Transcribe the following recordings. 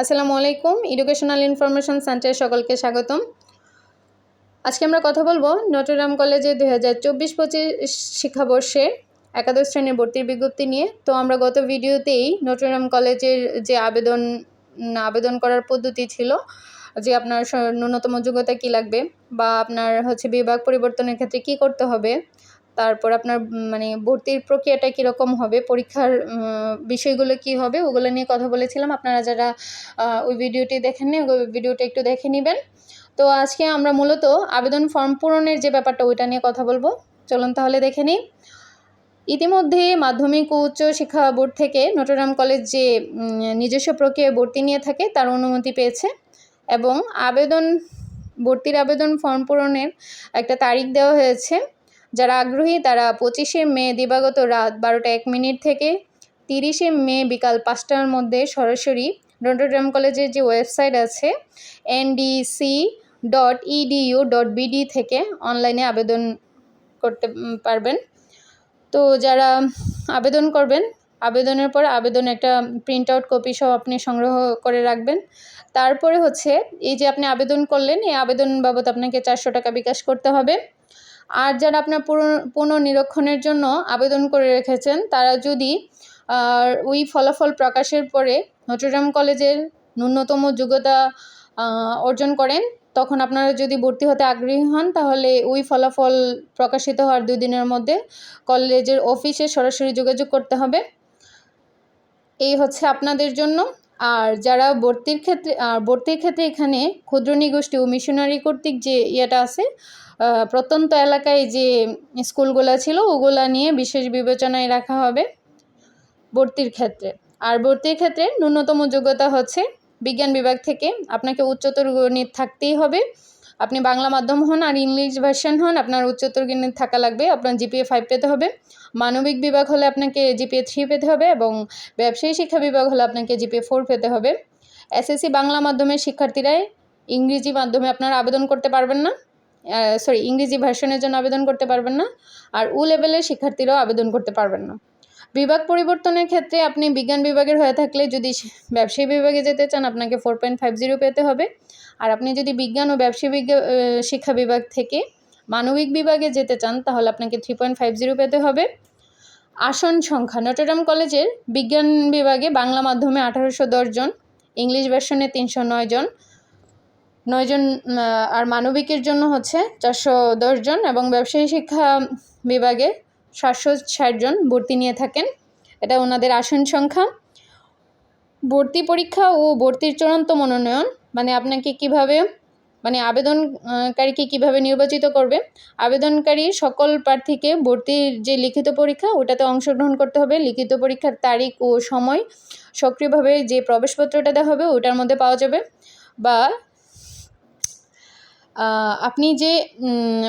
আসসালামু আলাইকুম educational information সেন্টারে সকলকে স্বাগতম। আজকে আমরা কথা বলব নটরডাম কলেজে দুই হাজার চব্বিশ পঁচিশ শিক্ষাবর্ষে একাদশ শ্রেণির ভর্তির বিজ্ঞপ্তি নিয়ে। তো আমরা গত ভিডিওতেই নটরডাম কলেজের যে আবেদন আবেদন করার পদ্ধতি ছিল, যে আপনার ন্যূনতম যোগ্যতা কী লাগবে বা আপনার হচ্ছে বিভাগ পরিবর্তনের ক্ষেত্রে কী করতে হবে তারপর আপনার মানে ভর্তির প্রক্রিয়াটা কীরকম হবে, পরীক্ষার বিষয়গুলো কী হবে, ওগুলো নিয়ে কথা বলেছিলাম। আপনারা যারা ওই ভিডিওটি দেখেননি ওই ভিডিওটা একটু দেখে নেবেন। তো আজকে আমরা মূলত আবেদন ফর্ম পূরণের যে ব্যাপারটা, ওইটা নিয়ে কথা বলব। চলুন তাহলে দেখে নিই। ইতিমধ্যে মাধ্যমিক ও উচ্চ শিক্ষা বোর্ড থেকে নটরডাম কলেজ যে নিজস্ব প্রক্রিয়ায় ভর্তি নিয়ে থাকে, তার অনুমতি পেয়েছে এবং আবেদন, ভর্তির আবেদন ফর্ম পূরণের একটা তারিখ দেওয়া হয়েছে। যারা আগ্রহী তারা পঁচিশে মে দিবাগত রাত বারোটা এক মিনিট থেকে তিরিশে মে বিকাল পাঁচটার মধ্যে সরাসরি নটরডেম কলেজের যে ওয়েবসাইট আছে NDC dot EDU dot BD থেকে অনলাইনে আবেদন করতে পারবেন। তো যারা আবেদন করবেন, আবেদনের পর আবেদন একটা প্রিন্ট আউট কপি সহ আপনি সংগ্রহ করে রাখবেন। তারপরে হচ্ছে এই যে আপনি আবেদন করলেন, এই আবেদন বাবদ আপনাকে চারশো টাকা বিকাশ করতে হবে। আর যারা আপনার পুনর্নিরীক্ষণের জন্য আবেদন করে রেখেছেন, তারা যদি ওই ফলাফল প্রকাশের পরে নটরডাম কলেজের ন্যূনতম যোগ্যতা অর্জন করেন, তখন আপনারা যদি ভর্তি হতে আগ্রহী হন, তাহলে ওই ফলাফল প্রকাশিত হওয়ার দুই দিনের মধ্যে কলেজের অফিসে সরাসরি যোগাযোগ করতে হবে। এই হচ্ছে আপনাদের জন্য। আর যারা ভর্তির ক্ষেত্রে আর ভর্তির ক্ষেত্রে এখানে ক্ষুদ্র নিগোষ্ঠী ও মিশনারি কর্তৃক যে ইয়েটা আছে প্রত্যন্ত এলাকায় যে স্কুলগুলো ছিল ওগুলা নিয়ে বিশেষ বিবেচনায় রাখা হবে ভর্তির ক্ষেত্রে। আর ভর্তির ক্ষেত্রে ন্যূনতম যোগ্যতা হচ্ছে বিজ্ঞান বিভাগ থেকে আপনাকে উচ্চতর গণিত থাকতেই হবে। আপনি বাংলা মাধ্যম হন আর ইংলিশ ভার্সন হন, আপনার উচ্চতর গণিত থাকা লাগবে, আপনার জিপিএ ফাইভ পেতে হবে। মানবিক বিভাগ হলে আপনাকে জিপিএ থ্রি পেতে হবে এবং ব্যবসায়ী শিক্ষা বিভাগ হলে আপনাকে জিপিএ ফোর পেতে হবে। এসএসসি বাংলা মাধ্যমের শিক্ষার্থীরাই ইংরেজি মাধ্যমে আপনারা আবেদন করতে পারবেন না। সরি ইংরেজি ভার্সনের জন্য আবেদন করতে পারবেন না আর উ লেভেলের শিক্ষার্থীরাও আবেদন করতে পারবেন না। বিভাগ পরিবর্তনের ক্ষেত্রে আপনি বিজ্ঞান বিভাগের হয়ে থাকলে যদি ব্যবসায়ী বিভাগে যেতে চান, আপনাকে ফোর পয়েন্ট ফাইভ জিরো পেতে হবে। আর আপনি যদি বিজ্ঞান ও ব্যবসায়ী বিজ্ঞা শিক্ষা বিভাগ থেকে মানবিক বিভাগে যেতে চান, তাহলে আপনাকে থ্রি পয়েন্ট ফাইভ জিরো পেতে হবে। আসন সংখ্যা নটরডাম কলেজের বিজ্ঞান বিভাগে বাংলা মাধ্যমে আঠারোশো জন ইংলিশ ভার্সনে তিনশো নয় জন নয়জন আর মানবিকের জন্য হচ্ছে চারশো জন এবং ব্যবসায়ী শিক্ষা বিভাগে সাতশো ষাট জন ভর্তি নিয়ে থাকেন। এটা ওনাদের আসন সংখ্যা। ভর্তি পরীক্ষা ও ভর্তির চূড়ান্ত মনোনয়ন মানে আপনাকে কীভাবে মানে আবেদনকারীকে কীভাবে নির্বাচিত করবে? আবেদনকারী সকল প্রার্থীকে ভর্তির যে লিখিত পরীক্ষা, ওটাতে অংশগ্রহণ করতে হবে। লিখিত পরীক্ষার তারিখ ও সময়, সক্রিয়ভাবে যে প্রবেশপত্রটা দেওয়া হবে, ওটার মধ্যে পাওয়া যাবে। বা আপনি যে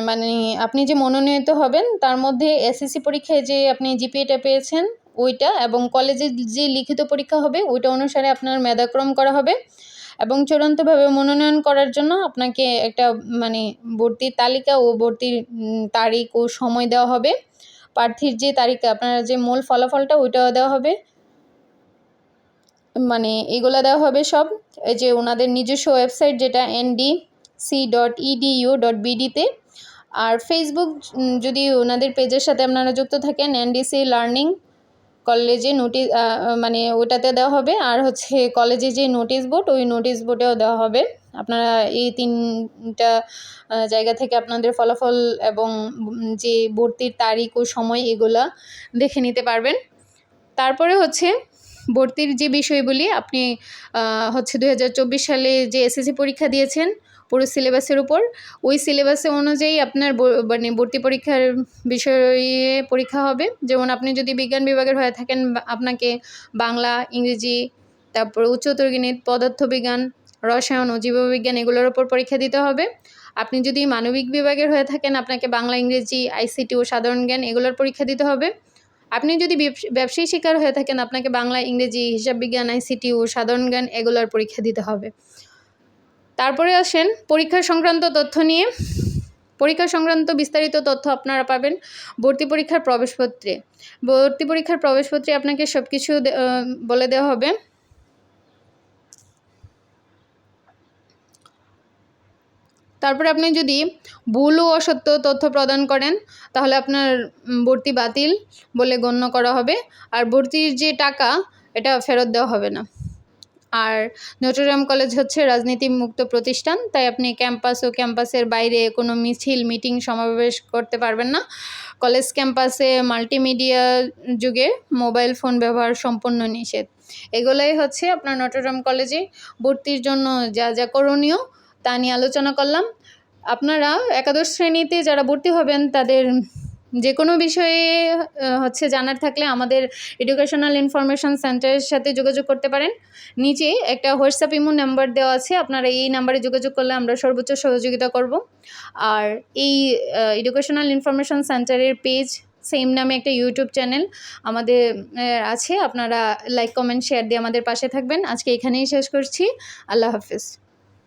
মানে আপনি যে মনোনীত হবেন, তার মধ্যে এসএসসি পরীক্ষায় যে আপনি জিপিএটা পেয়েছেন, ওইটা এবং কলেজে যে লিখিত পরীক্ষা হবে, ওইটা অনুসারে আপনার মেধাক্রম করা হবে। এবং চূড়ান্তভাবে মনোনয়ন করার জন্য আপনাকে একটা মানে ভর্তির তালিকা ও ভর্তির তারিখ ও সময় দেওয়া হবে। প্রার্থীর যে তারিখে, আপনার যে মূল ফলাফলটা ওইটাও দেওয়া হবে। মানে এগুলো দেওয়া হবে সব। এই যে ওনাদের নিজস্ব ওয়েবসাইট যেটা ND C dot EDU dot বিডিতে আর ফেসবুক যদি ওনাদের পেজের সাথে আপনারা যুক্ত থাকেন এনডিসি লার্নিং কলেজে নোটিশ মানে ওটাতে দেওয়া হবে। আর হচ্ছে কলেজে যে নোটিশ বোর্ড, ওই নোটিশ বোর্ডেও দেওয়া হবে। আপনারা এই তিনটা জায়গা থেকে আপনাদের ফলাফল এবং যে ভর্তির তারিখ ও সময় এগুলা দেখে নিতে পারবেন। তারপরে হচ্ছে ভর্তির যে বিষয়গুলি, আপনি হচ্ছে দু হাজার চব্বিশ সালে যে এসএসসি পরীক্ষা দিয়েছেন পুরো সিলেবাসের উপর। ওই সিলেবাসে অনুযায়ী আপনার মানে ভর্তি পরীক্ষার বিষয়ে পরীক্ষা হবে। যেমন আপনি যদি বিজ্ঞান বিভাগের হয়ে থাকেন, আপনাকে বাংলা, ইংরেজি, তারপর উচ্চতর গণিত পদার্থবিজ্ঞান, রসায়ন ও জীববিজ্ঞান এগুলোর ওপর পরীক্ষা দিতে হবে। আপনি যদি মানবিক বিভাগের হয়ে থাকেন, আপনাকে বাংলা, ইংরেজি, আইসিটি ও সাধারণ জ্ঞান এগুলোর পরীক্ষা দিতে হবে। আপনি যদি ব্যবসায়ী শিকার হয়ে থাকেন, আপনাকে বাংলা, ইংরেজি হিসাব বিজ্ঞান আইসিটি ও সাধারণ জ্ঞান এগুলোর পরীক্ষা দিতে হবে। তারপরে আসেন পরীক্ষা সংক্রান্ত তথ্য নিয়ে। পরীক্ষা সংক্রান্ত বিস্তারিত তথ্য আপনারা পাবেন ভর্তি পরীক্ষার প্রবেশপত্রে। ভর্তি পরীক্ষার প্রবেশপত্রে আপনাকে সব কিছু বলে দেওয়া হবে। তারপরে আপনি যদি ভুল ও অসত্য তথ্য প্রদান করেন, তাহলে আপনার ভর্তি বাতিল বলে গণ্য করা হবে। আর ভর্তির যে টাকা, এটা ফেরত দেওয়া হবে না। আর নটরডেম কলেজ হচ্ছে রাজনীতি মুক্ত প্রতিষ্ঠান, তাই আপনি ক্যাম্পাস ও ক্যাম্পাসের বাইরে কোনো মিছিল মিটিং সমাবেশ করতে পারবেন না। কলেজ ক্যাম্পাসে মাল্টিমিডিয়া যুগে মোবাইল ফোন ব্যবহার সম্পূর্ণ নিষেধ। এগুলোই হচ্ছে আপনার নটরডেম কলেজে ভর্তির জন্য যা যা করণীয়, তা নিয়ে আলোচনা করলাম। আপনারা একাদশ শ্রেণীতে যারা ভর্তি হবেন, তাদের যে কোনো বিষয়ে হচ্ছে জানার থাকলে আমাদের এডুকেশনাল ইনফরমেশন সেন্টারের সাথে যোগাযোগ করতে পারেন। নিচে একটা হোয়াটসঅ্যাপ ইমো নাম্বার দেওয়া আছে, আপনারা এই নাম্বারে যোগাযোগ করলে আমরা সর্বোচ্চ সহযোগিতা করব। আর এই এডুকেশনাল ইনফরমেশন সেন্টারের পেজ সেম নামে একটা ইউটিউব চ্যানেল আমাদের আছে। আপনারা লাইক কমেন্ট শেয়ার দিয়ে আমাদের পাশে থাকবেন। আজকে এখানেই শেষ করছি। আল্লাহ হাফিজ।